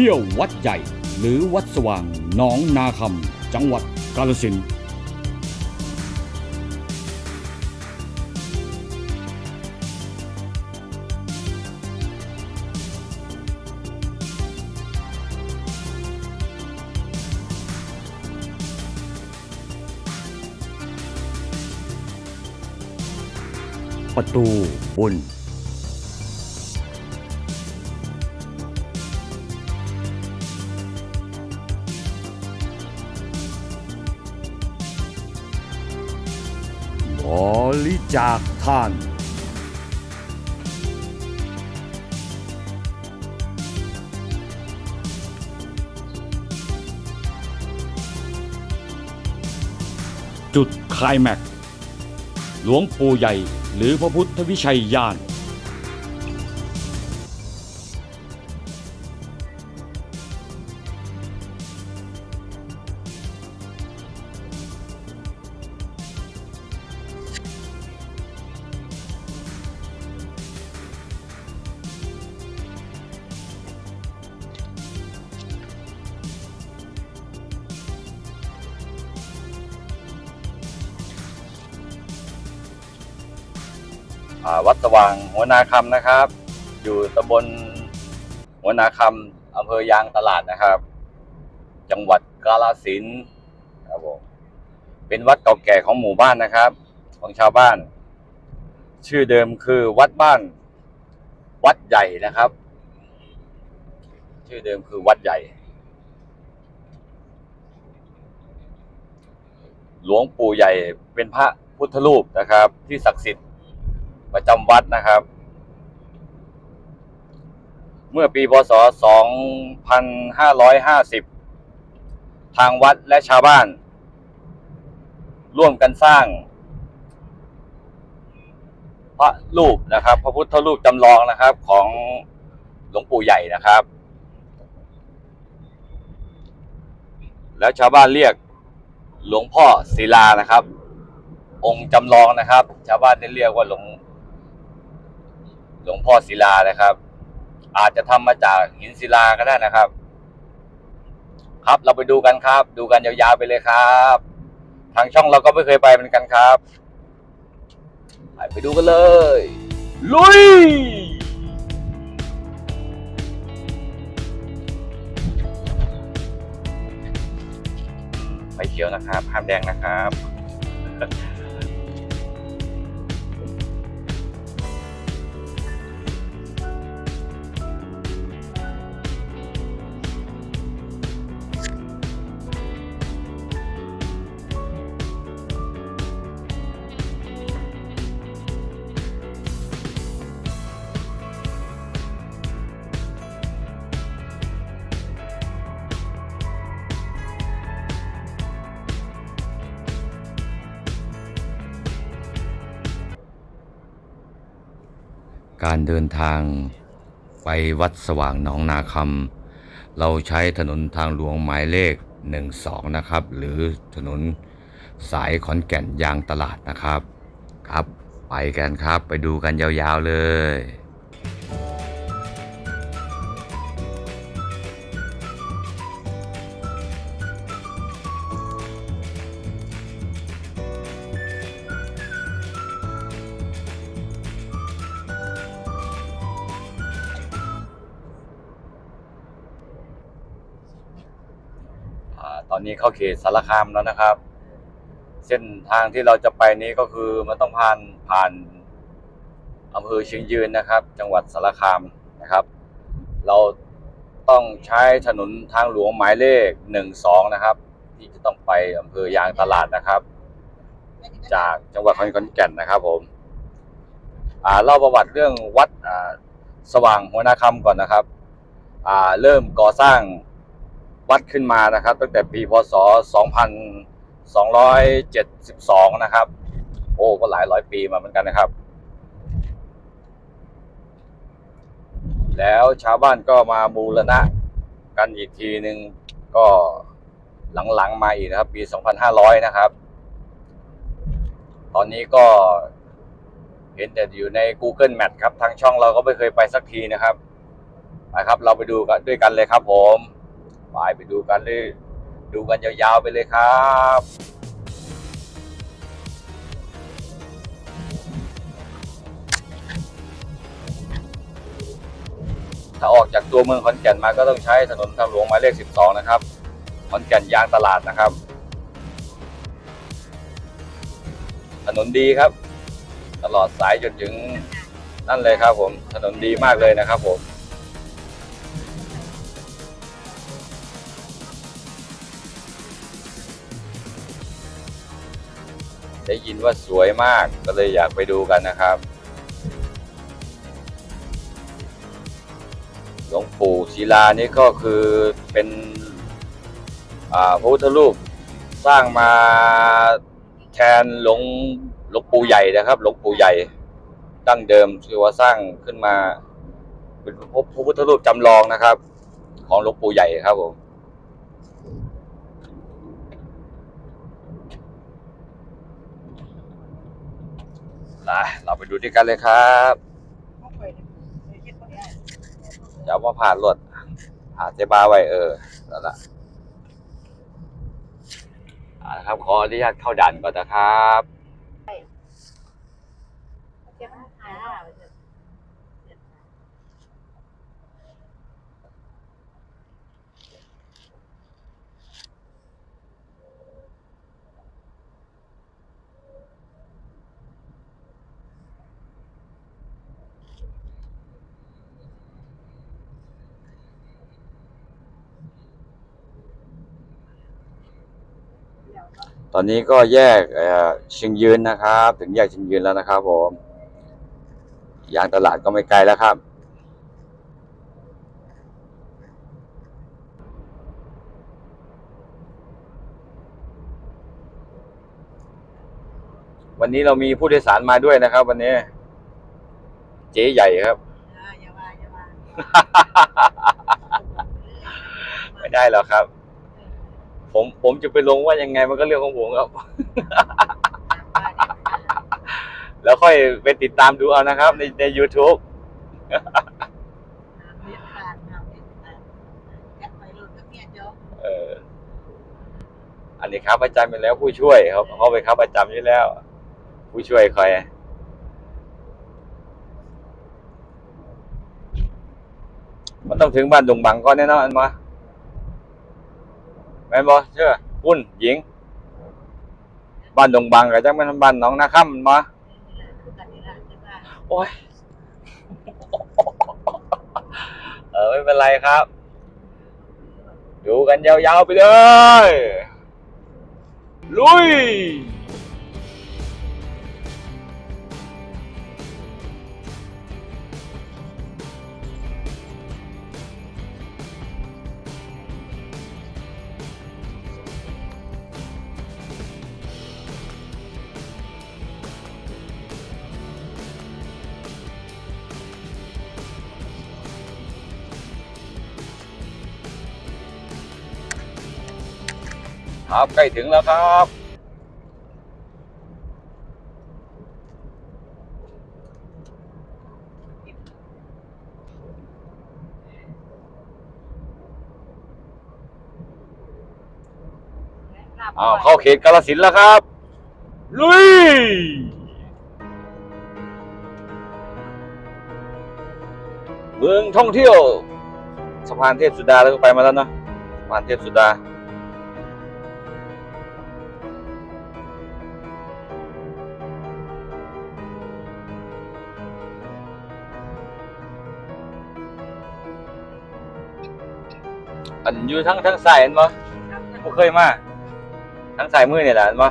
ที่ยววัดใหญ่ หรือวัดสว่างหนองนาคำจังหวัดกาฬสินธุ์ประตูบุญ จากทานจุดคลายแม็ก หลวงปู่ใหญ่หรือพระพุทธวิชัยญาณ วนาคำนะครับ อยู่ตำบลหัวนาคำอำเภอยางตลาดนะครับ จังหวัดกาฬสินธุ์ครับผมเป็นวัดเก่าแก่ของหมู่บ้านนะครับ ของชาวบ้าน ชื่อเดิมคือวัดบ้าน วัดใหญ่นะครับ ชื่อเดิมคือวัดใหญ่ หลวงปู่ใหญ่เป็นพระพุทธรูปนะครับ ที่ศักดิ์สิทธิ์ประจำวัดนะครับ เมื่อปีพศ 2550 ทางวัดและชาวบ้าน ร่วมกันสร้าง พระรูปนะครับ พระพุทธรูปจำลองนะครับของหลวงปู่ใหญ่นะครับ แล้วชาวบ้านเรียกหลวงพ่อศิลานะครับ องค์จำลองนะครับ ชาวบ้านได้เรียกว่าหลวงหลวงพ่อศิลานะครับ อาจจะทำมาจากหินศิลาก็ได้นะครับ ครับเราไปดูกันครับ ดูกันยาวๆไปเลยครับ ทางช่องเราก็ไม่เคยไปเหมือนกันครับ ไปไปดูกันเลย ลุยไฟเขียวนะครับห้ามแดงนะครับ การเดินทางไปวัดสว่างหนองนาคำเราใช้ถนนทางหลวงหมายเลข 12 นะครับ หรือถนนสายขอนแก่นยางตลาดนะครับ ครับ ไปกันครับไปดูกันยาวๆเลย นี้เข้าเขตสารคามแล้วนะครับ เส้นทางที่เราจะไปนี้ก็คือมันต้องผ่านผ่านอำเภอเชียงยืนนะครับ จังหวัดสารคามนะครับ เราต้องใช้ถนนทางหลวงหมายเลขหนึ่งสองนะครับ ที่จะต้องไปอำเภอยางตลาดนะครับ จากจังหวัดขอนแก่นนะครับผมอ่าเล่าประวัติเรื่องวัดอ่าสว่างหัวนาคำก่อนนะครับอ่าเริ่มก่อสร้าง วัดขึ้นมานะครับ ตั้งแต่ปีพศ 2272 นะครับ โอ้ก็หลายร้อยปีมาเหมือนกันนะครับ แล้วชาวบ้านก็มาบูรณะกันอีกทีหนึ่งก็หลังๆมาอีกนะครับ ปี 2500 นะครับ ตอนนี้ก็เห็นแต่อยู่ใน Google Map ครับ ทางช่องเราก็ไม่เคยไปสักทีนะครับไปครับ เราไปดูกันด้วยกันเลยครับผม ไปไปดูกันเลย ดูกันยาวๆไปเลยครับถ้าออกจากตัวเมืองขอนแก่นมาก็ต้องใช้ถนนทางหลวงหมายเลข 12 นะครับ ขอนแก่นยางตลาดนะครับ ถนนดีครับ ตลอดสายจนถึงนั่นเลยครับผม ถนนดีมากเลยนะครับผม ได้ยินว่าสวยมากก็เลยอยากไปดูกันนะครับหลวงปู่ศิลานี่ก็คือเป็นพระพุทธรูปสร้างมาแทนหลวงหลวงปู่ใหญ่นะครับ หลวงปู่ใหญ่ดั้งเดิมคือว่าสร้างขึ้นมาเป็นพระพุทธรูปจำลองนะครับ ของหลวงปู่ใหญ่ครับผม นะเราไปดูด้วยกันเลยครับอย่าว่าผ่านรถหาเจบาไว้เออแล้วล่ะอ่านะครับขออนุญาตเข้าด่านก่อนนะครับ ต อนนี้ก็แยกเอ่อเชียงยืนนะครับ ถึงแยกเชียงยืนแล้วนะครับผมยางตลาดก็ไม่ไกลแล้วครับ วันนี้เรามีผู้โดยสารมาด้วยนะครับ วันนี้ เจ๊ใหญ่ครับอย่าว่าอย่าว่าไม่ได้หรอกครับ ผมผมจะไปลงว่ายังไงมันก็เรื่องของผมครับ แล้วค่อยไปติดตามดูเอานะครับ ในใน YouTube เอออันนี้ครับประจำไปแล้วผู้ช่วยเขาเขาไปครับประจำอยู่แล้ว ผู้ช่วยคอยมันต้องถึงบ้านดงบังก่อนแน่นอนอันมาแม่นบอเชื่อคุณหญิง บ้านดงบังกับจังแม่นบ้านหนองนาค่ำมันมาโอ้ยเออไม่เป็นไรครับดูกันยาวๆไปเลย ลุย ครับใกล้ถึงแล้วครับอ้าวเข้าเขตกาลสินธุ์แล้วครับ ลุยเมืองท่องเที่ยวสะพานเทพสุดาแล้วก็ไปมาแล้วเนอะสะพานเทพสุดา อันอยู่ทั้งทั้งสายเห็นบ่บ่เคยมาทั้งสายมือนี่แหละเห็นบ่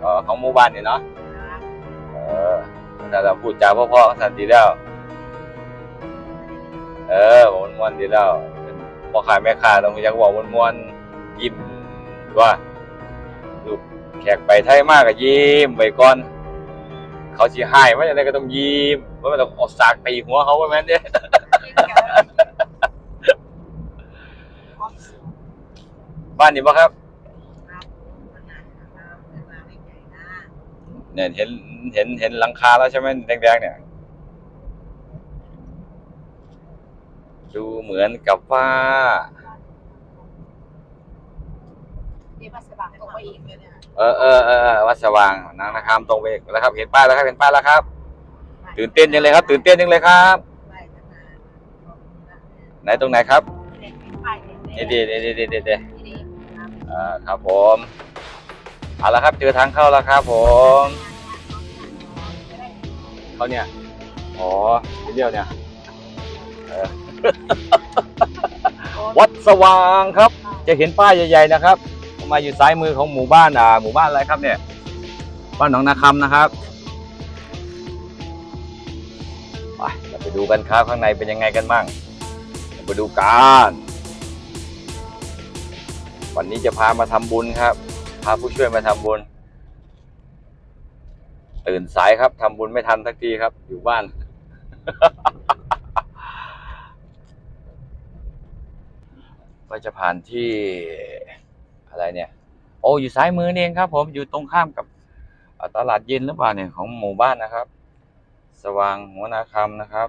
เออของหมู่บ้านนี่เนาะเออแต่เราพูดจาพ่อๆสันดีแล้ว เออมวนๆดีแล้วเป็นพ่อขายแม่ค้าต้องอยากบอกมวนๆยิ้มว่าลูกแขกไปไทยมากก็ยิ้มไว้ก่อน เขาสิหายว่าจังไดก็ต้องยิ้มว่ามันต้องเอาสากตีหัวเขาว่าแม่นเด้ บ้านนี้บ่ครับเนี่ยเห็นเห็นเห็นหลังคาแล้วใช่ไหมแดงๆเนี่ย ดูเหมือนกับว่าเดี๋ยวมาสว่างตรงไปอีกเลยเนี่ยเออเออเออเออวัดสว่างนางนะครับตรงไปแล้วครับ เห็นป้ายแล้วครับเห็นป้ายแล้วครับ ตื่นเต้นยังเลยครับ ตื่นเต้นยังเลยครับไปตั้งนานไหนตรงไหนครับเด็กเป็นป้ายเด็กนี่ดีนี่ดีนี่ดีนี่ที่นี่ครับ อ่าครับผมเอาละครับเจอทางเข้าแล้วครับผมเขาเนี่ยอ๋อทีเดียวเนี่ยเออ วัดสว่างครับ จะเห็นป้ายใหญ่ ๆ นะครับมาอยู่ซ้ายมือของหมู่บ้านอ่าหมู่บ้านอะไรครับเนี่ย บ้านหนองนาคำนะครับไปเราไปดูกันครับข้างในเป็นยังไงกันบ้างเราไปดูกัน วันนี้จะพามาทำบุญครับ พาผู้ช่วยมาทำบุญ ตื่นสายครับทำบุญไม่ทันสักทีครับ อยู่บ้าน ก็จะผ่านที่อะไรเนี่ย โอ้อยู่ซ้ายมือเองครับ ผมอยู่ตรงข้ามกับตลาดเย็นหรือเปล่าเนี่ยของหมู่บ้านนะครับ สว่างหัวนาคำนะครับ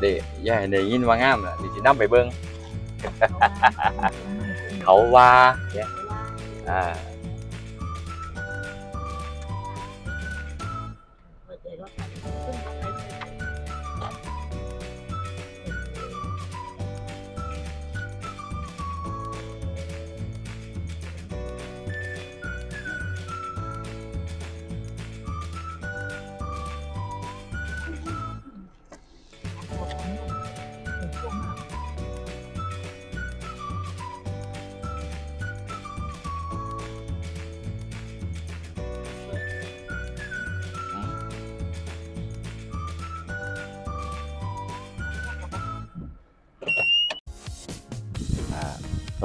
เด็ย่าได้ยินว่างามนะดิสินํไปเบิ่งเขาว่าเนี่ยอ่าอ่า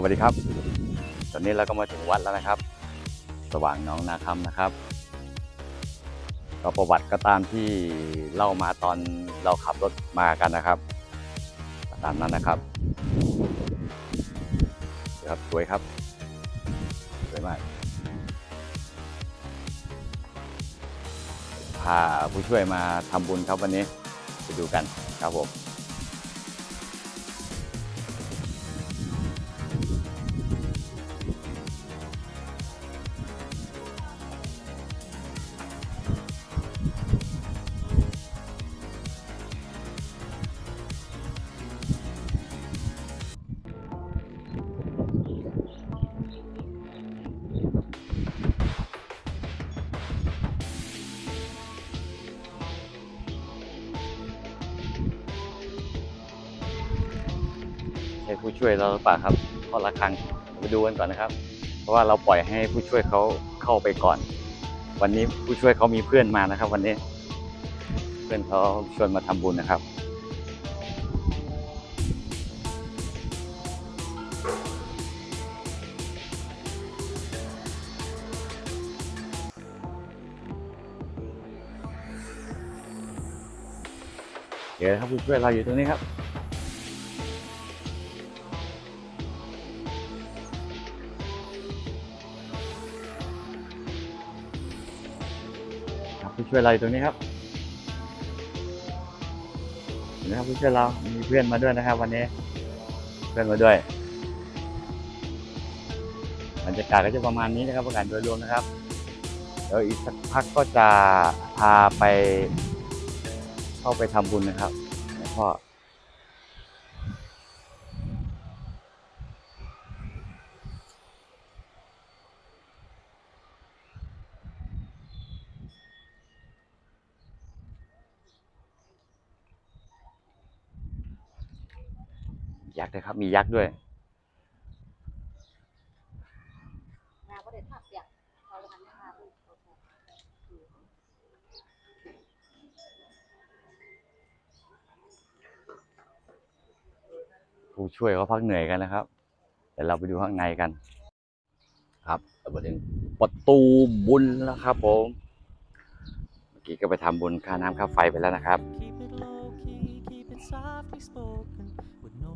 วัสดีครับ ตอนนี้เราก็มาถึงวัดแล้วนะครับ สว่างน้องนาคำนะครับก็ประวัติก็ตามที่เล่ามาตอนเราขับรถมากันนะครับ ตามนั้นนะครับครับสวยครับสวยมากพาผู้ช่วยมาทำบุญครับวันนี้ไปดูกันครับผม ช่ผู้ช่วยเราหรือเปล่าครับข้อละครังไปดูกันก่อนนะครับ เพราะว่าเราปล่อยให้ผู้ช่วยเขาเข้าไปก่อน วันนี้ผู้ช่วยเขามีเพื่อนมานะครับ วันนี้เพื่อนเขาชวนมาทำบุญนะครับเดี๋ยวครับผู้ช่วยเราอยู่ตรงนี้ครับ ครับผู้ช่วยเราอยู่ตรงนี้ครับนะครับเพื่อนเรา มีเพื่อนมาด้วยนะครับ วันนี้ เพื่อนมาด้วยบรรยากาศก็จะประมาณนี้นะครับประกาศโดยรวมนะครับ เดี๋ยวอีกสักพักก็จะพาไปเข้าไปทำบุญนะครับพ่อ ยักษ์ด้ยครับ มียักษ์ด้วยผู้ช่วยเขาพักเหนื่อยกันนะครับเดี๋ยวเราไปดูข้างในกัน ครับมาถึงประตูบุญแล้วครับผมเมื่อกี้ก็ไปทำบุญค่าน้ำค่าไฟไปแล้วนะครับ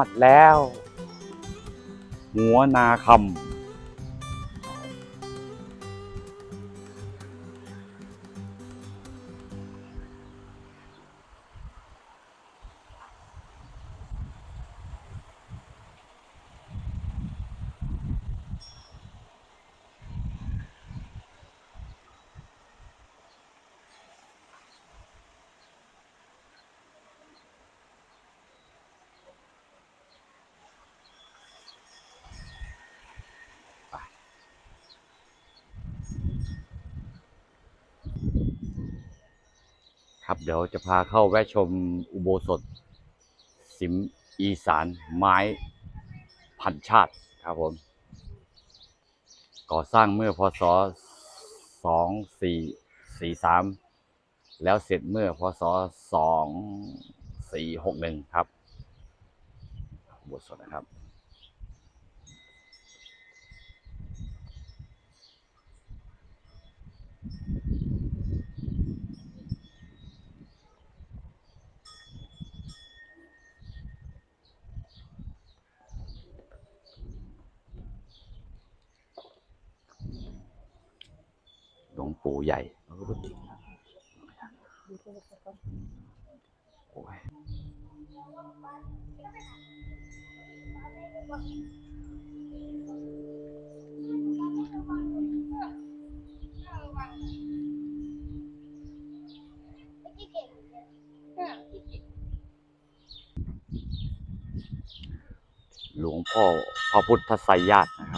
อดแล้ว หัวนาคำ ครับ เดี๋ยวจะพาเข้าแวะชมอุโบสถ สิมอีสานไม้พันชาติครับผม ก่อสร้างเมื่อพศ 2443 แล้วเสร็จเมื่อพศ 2461 ครับอุโบสถนะครับ งปู่ใหญ่ดูโทรศัพท์ก่อนโอ้ยหลวงพ่อพระพุทธไสยญาตินะ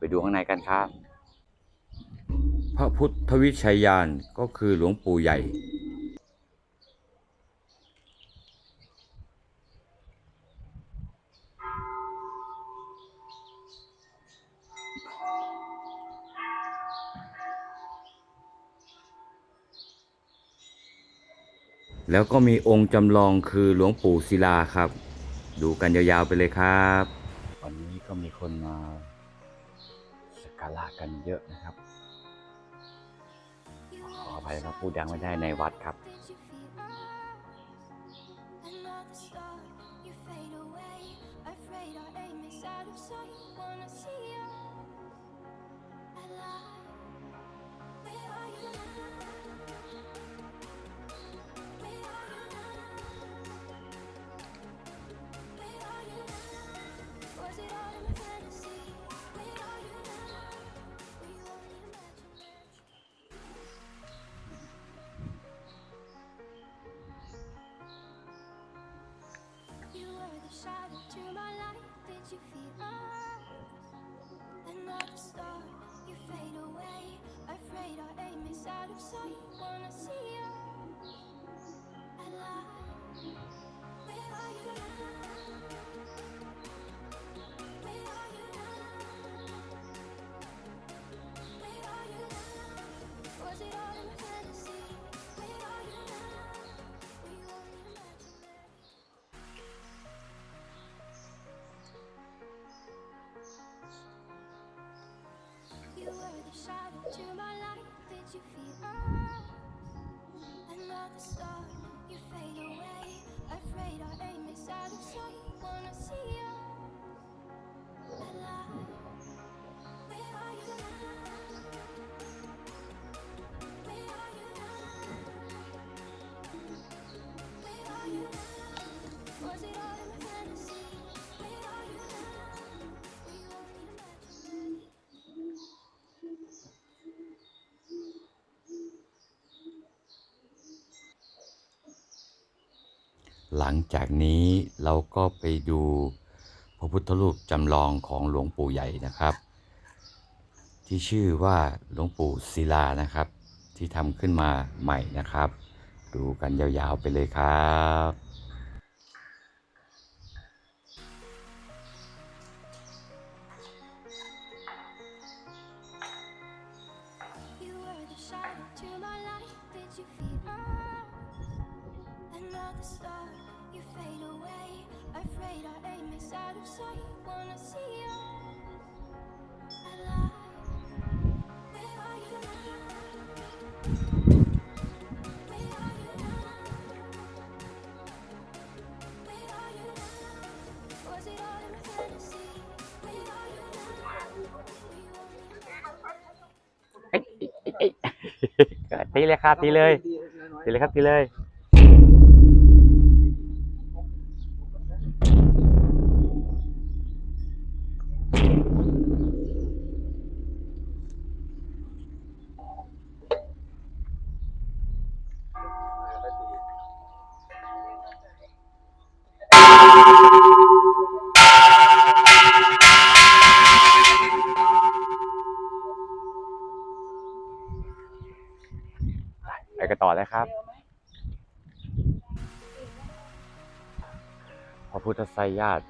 ไปไปดูข้างในกันครับ พระพุทธวิชัยยานก็คือหลวงปู่ใหญ่ แล้วก็มีองค์จำลองคือหลวงปู่ศิลาครับ ดูกันยาวๆไปเลยครับ วันนี้ก็มีคนมาสั การะกันเยอะนะครับ ขออภัยครับพูดดังไม่ได้ในวัดครับ saw. หลังจากนี้เราก็ไปดูพระพุทธรูปจำลองของหลวงปู่ใหญ่นะครับ ที่ชื่อว่าหลวงปู่ศิลานะครับ ที่ทำขึ้นมาใหม่นะครับ ดูกันยาวๆไปเลยครับ ตีเลยครับตีเลยตีเลยครับตีเลย ระพุทธไสยญาติ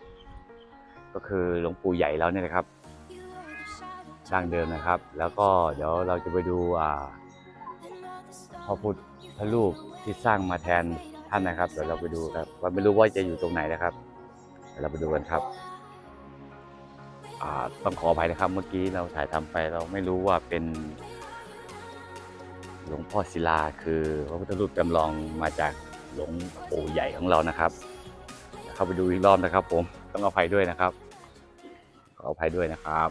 ก็คือหลวงปู่ใหญ่แล้วเนี่ยนะครับดั้งเดิมนะครับ แล้วก็เดี๋ยวเราจะไปดูอ่าพระพุทธรูปที่สร้างมาแทนท่านนะครับเดี๋ยวเราไปดูครับว่าไม่รู้ว่าจะอยู่ตรงไหนนะครับเดี๋ยวเราไปดูกันครับอ่าต้องขออภัยนะครับเมื่อกี้เราถ่ายทำไปเราไม่รู้ว่าเป็นหลวงพ่อศิลาคือพระพุทธรูปจำลองมาจากหลวงปู่ใหญ่ของเรานะครับ เข้าไปดูอีกรอบนะครับ ผมต้องอภัยด้วยนะครับขออภัยด้วยนะครับ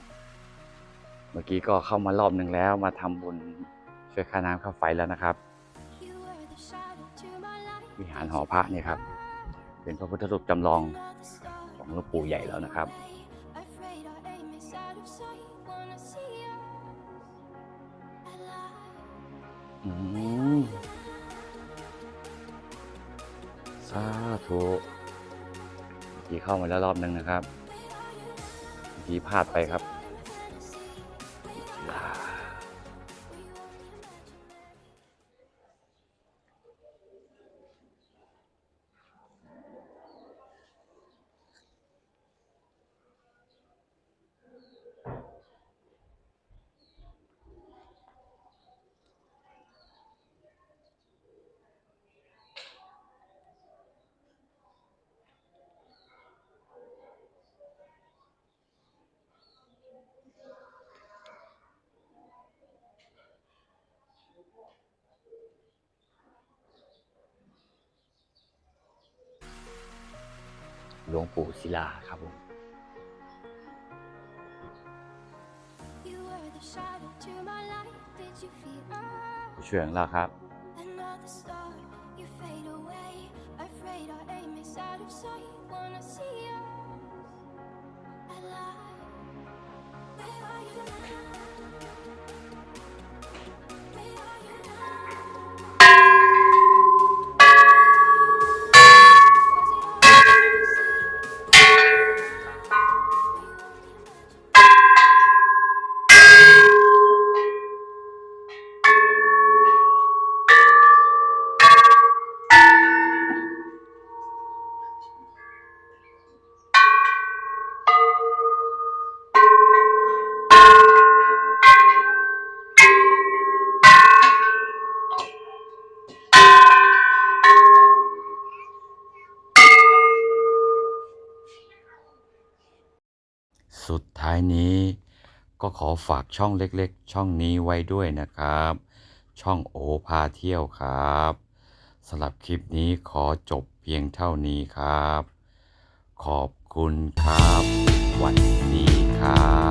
เมื่อกี้ก็เข้ามารอบหนึ่งแล้วมาทำบุญช่วยค่าน้ำค่าไฟแล้วนะครับ วิหารหอพระเนี่ยครับ เป็นพระพุทธรูปจำลองของหลวงปู่ใหญ่แล้วนะครับสาธุ กี้เข้ามาแล้วรอบหนึ่งนะครับเมื่อกี้พลาดไปครับ หลวงปู่ศิลาครับผม You were the shadow to my light. Did you feel us? ผู้ช่วยของเราครับ Another star, you fade ขอฝากช่องเล็กๆ ช่องนี้ไว้ด้วยนะครับ ช่องโอพาเที่ยวครับสำหรับคลิปนี้ขอจบเพียงเท่านี้ครับ ขอบคุณครับสวัสดีครับ